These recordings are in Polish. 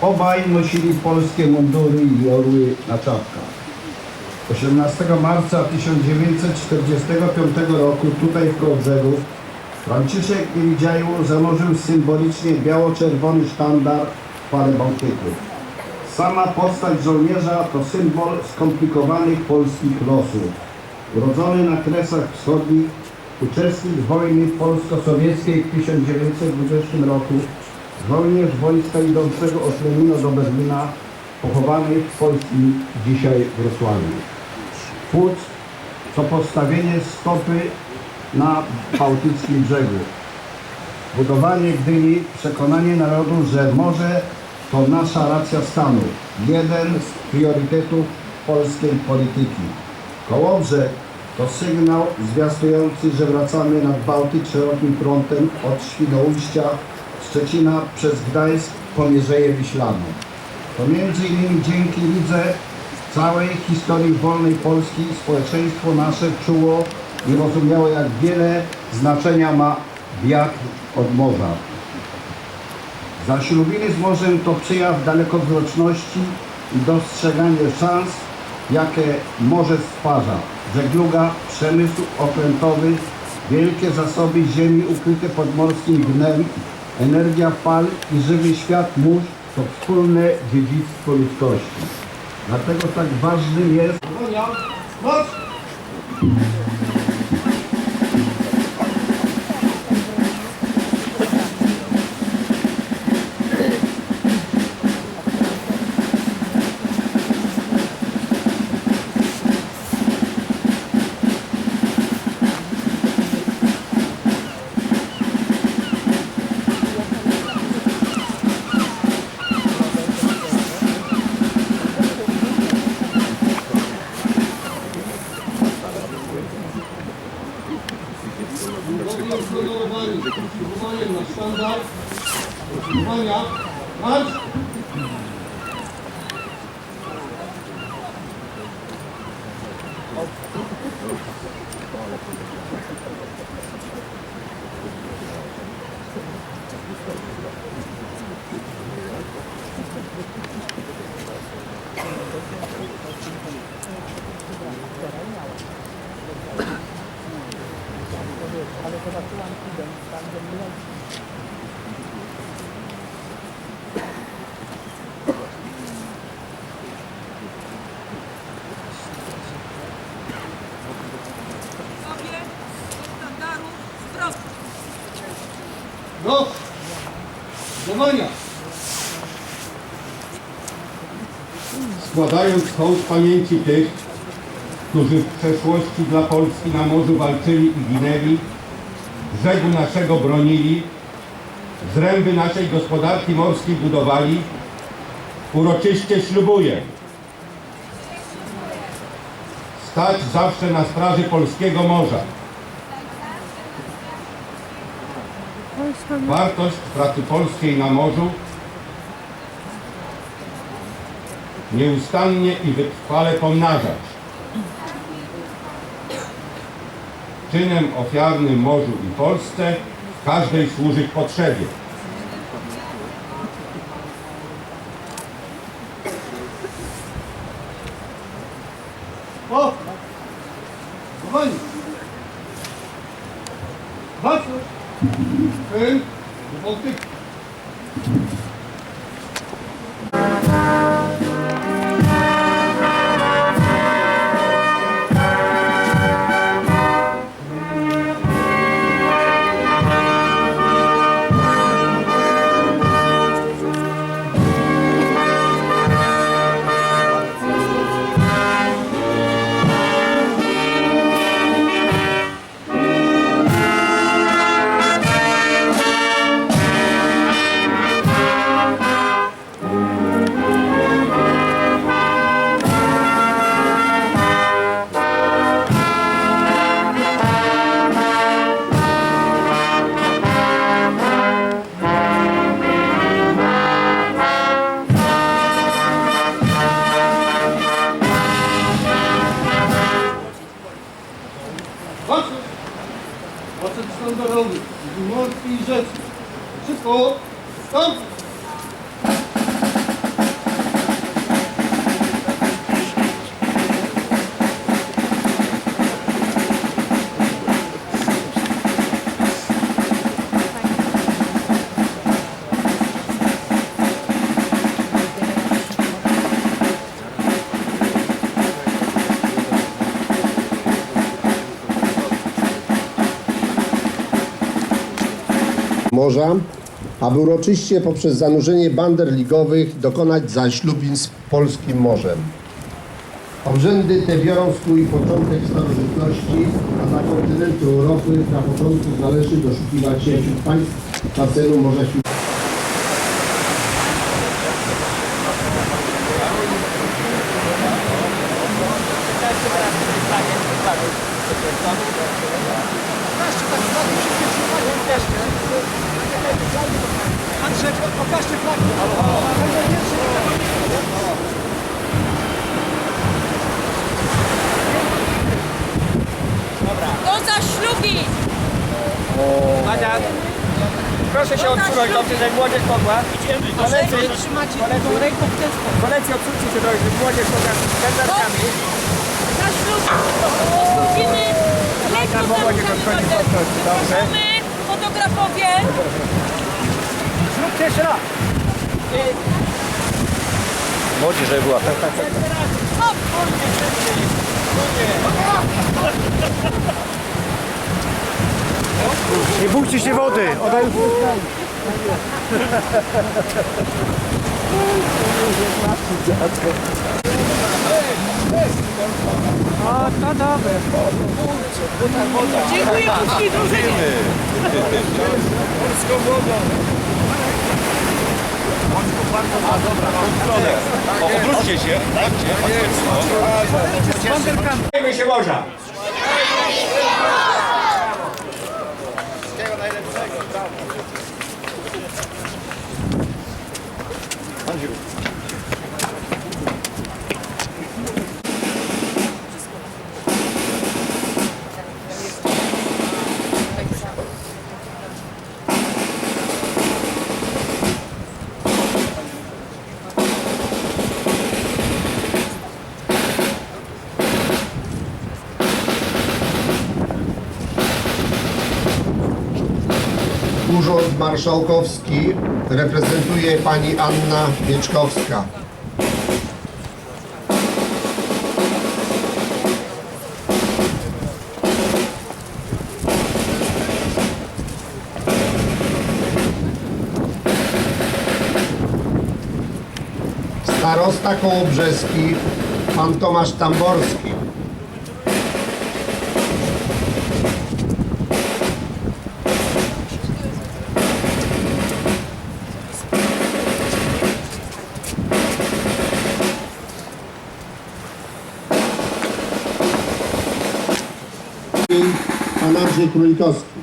Obaj nosili polskie mundury i orły na czapkach. 18 marca 1945 roku tutaj w Kołbrzegu Franciszek Niewidziaju zanurzył symbolicznie biało-czerwony sztandar w parę bałtyków. Sama postać żołnierza to symbol skomplikowanych polskich losów. Urodzony na Kresach Wschodnich, uczestnik wojny polsko-sowieckiej w 1920 roku, żołnierz wojska idącego od Lenino do Berlina, pochowany w polskim dzisiaj Wrocławiu. Płuc to postawienie stopy na bałtyckim brzegu. Budowanie Gdyni, przekonanie narodu, że morze to nasza racja stanu. Jeden z priorytetów polskiej polityki. Kołobrzeg to sygnał zwiastujący, że wracamy nad Bałtyk szerokim frontem od Świnoujścia, Szczecina przez Gdańsk po Mierzeję Wiślaną. To między innymi dzięki lidze całej historii wolnej Polski społeczeństwo nasze czuło i rozumiało, jak wiele znaczenia ma wiatr od morza. Zaślubiny z morzem to przejaw dalekowzroczności i dostrzeganie szans, jakie morze stwarza. Żegluga, przemysł okrętowy, wielkie zasoby ziemi ukryte pod morskim dnem, energia fal i żywy świat mórz to wspólne dziedzictwo ludzkości. Dlatego tak ważnym jest Gotowi Do działania! Składając hołd pamięci tych, którzy w przeszłości dla Polski na morzu walczyli i ginęli, brzegu naszego bronili, zręby naszej gospodarki morskiej budowali, uroczyście ślubuję stać zawsze na straży polskiego morza. Wartość pracy polskiej na morzu nieustannie i wytrwale pomnażać. Czynem ofiarnym morzu i Polsce każdej służyć potrzebie. O! Gotowi! hein? Eu voltei morza, aby uroczyście poprzez zanurzenie bander ligowych dokonać zaślubin z polskim morzem. Obrzędy te biorą swój początek starożytności, a dla kontynentu Europy na początku należy doszukiwać się wśród państw basenu Morza Śródziemnego. Do zaślubić! Madam, proszę się odsunąć dobrze, żeby młodzież mogła. Koledzy, Trzymacie koledzy, tą ręką w ten sposób. koledzy odsuńcie się trochę, żeby młodzież mogła przed narkami. Zaślubimy! Zaślubimy! Lekko Tam prostu, dobrze. Zapraszamy fotografowie! Zróbcie jeszcze raz. Młodzież, żeby była. Tak, tak, tak. Hop! Nie bójcie się wody. Ona już O, to dobre. Dziękuję Puszki drużynie! Obróćcie się, tak? Miejmy się morza. Urząd Marszałkowski reprezentuje pani Anna Wieczkowska. Starosta Kołobrzeski, pan Tomasz Tamborski. Królikowski.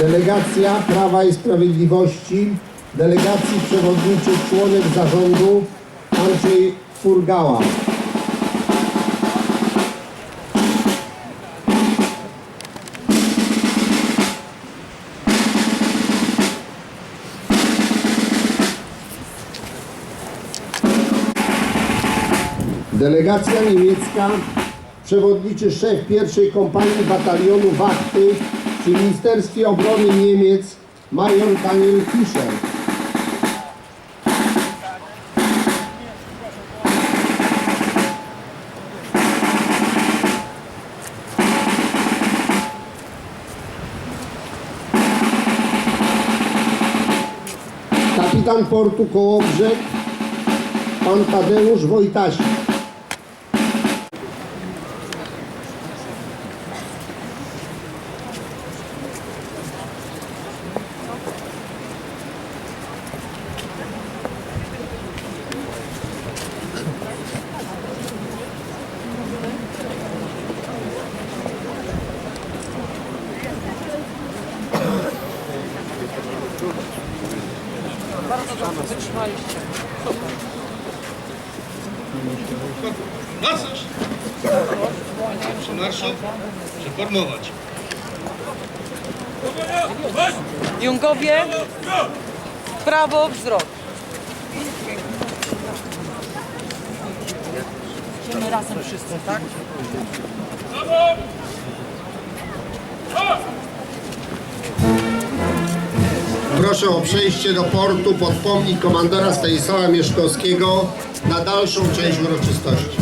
Delegacja Prawa i Sprawiedliwości, delegacji przewodniczy członek zarządu Andrzej Furgała. Delegacja niemiecka, przewodniczy szef pierwszej kompanii batalionu Wachty przy Ministerstwie Obrony Niemiec, major Daniel Fischer. Kapitan portu Kołobrzeg, pan Tadeusz Wojtasik. Masaż! Przemarszał, przeformować. Jungowie, w prawo wzrok. Idziemy razem wszyscy, tak? Proszę o przejście do portu pod pomnik komandora Stanisława Mieszkowskiego na dalszą część uroczystości.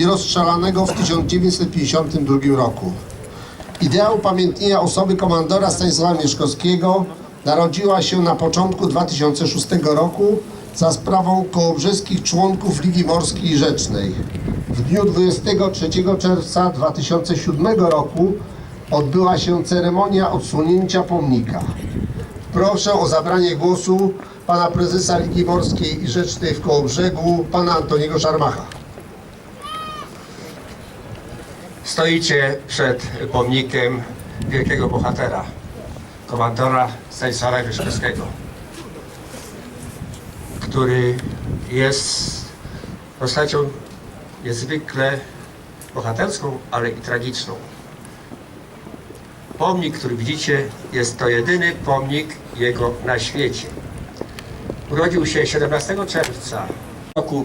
I rozstrzelanego w 1952 roku. Idea upamiętnienia osoby komandora Stanisława Mieszkowskiego narodziła się na początku 2006 roku za sprawą kołobrzeskich członków Ligi Morskiej Rzecznej. W dniu 23 czerwca 2007 roku odbyła się ceremonia odsłonięcia pomnika. Proszę o zabranie głosu pana prezesa Ligi Morskiej i Rzecznej w Kołobrzegu, pana Antoniego Szarmacha. Stoicie przed pomnikiem wielkiego bohatera, komandora Stanisława Wyszkowskiego, który jest postacią niezwykle bohaterską, ale i tragiczną. Pomnik, który widzicie, jest to jedyny pomnik jego na świecie. Urodził się 17 czerwca roku.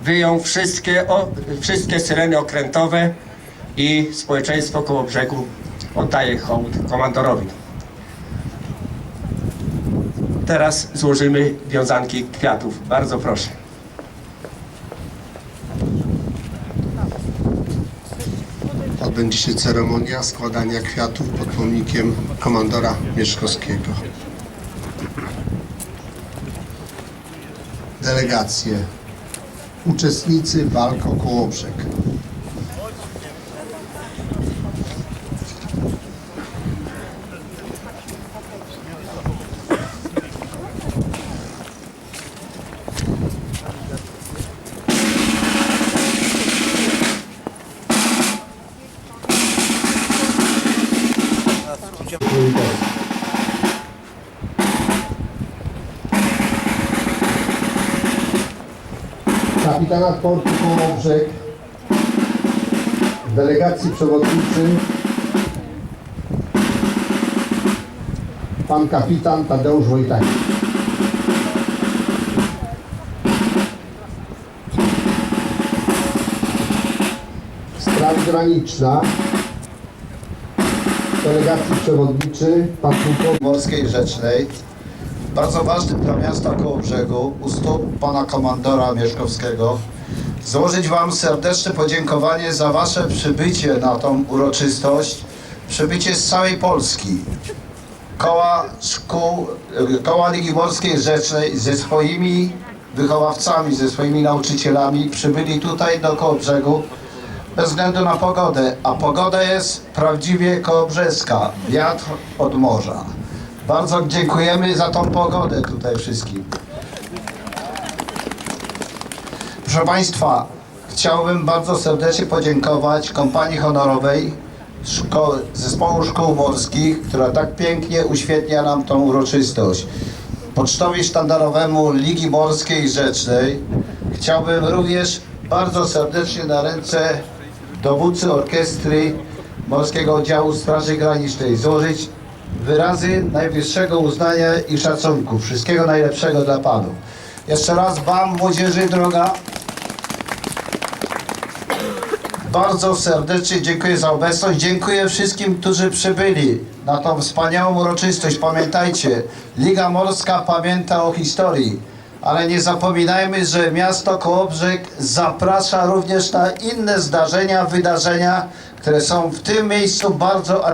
Wyjął wszystkie, o, wszystkie syreny okrętowe i społeczeństwo koło brzegu oddaje hołd komandorowi. Teraz złożymy wiązanki kwiatów. Bardzo proszę. Odbędzie się ceremonia składania kwiatów pod pomnikiem komandora Mieszkowskiego. Delegacje. Uczestnicy walk o Kołobrzeg. Kapitanat portu Kołobrzeg. W delegacji przewodniczy pan kapitan Tadeusz Wojtaki. Straż Graniczna. Delegacji przewodniczy pan Morskiej Rzecznej. Bardzo ważnym dla miasta Kołobrzegu, u stóp pana komandora Mieszkowskiego, złożyć wam serdeczne podziękowanie za wasze przybycie na tą uroczystość, przybycie z całej Polski. Koła szkół, y, koła Ligi Morskiej Rzecznej ze swoimi wychowawcami, ze swoimi nauczycielami przybyli tutaj do Kołobrzegu bez względu na pogodę, a pogoda jest prawdziwie kołobrzeska, wiatr od morza. Bardzo dziękujemy za tą pogodę tutaj wszystkim. Proszę Państwa, chciałbym bardzo serdecznie podziękować kompanii honorowej szko- Zespołu Szkół Morskich, która tak pięknie uświetnia nam tą uroczystość. Pocztowi sztandarowemu Ligi Morskiej Rzecznej chciałbym również bardzo serdecznie na ręce dowódcy orkiestry Morskiego Oddziału Straży Granicznej złożyć wyrazy najwyższego uznania i szacunku. Wszystkiego najlepszego dla Panów. Jeszcze raz Wam, młodzieży droga, bardzo serdecznie dziękuję za obecność. Dziękuję wszystkim, którzy przybyli na tą wspaniałą uroczystość. Pamiętajcie, Liga Morska pamięta o historii, ale nie zapominajmy, że miasto Kołobrzeg zaprasza również na inne zdarzenia, wydarzenia, które są w tym miejscu bardzo...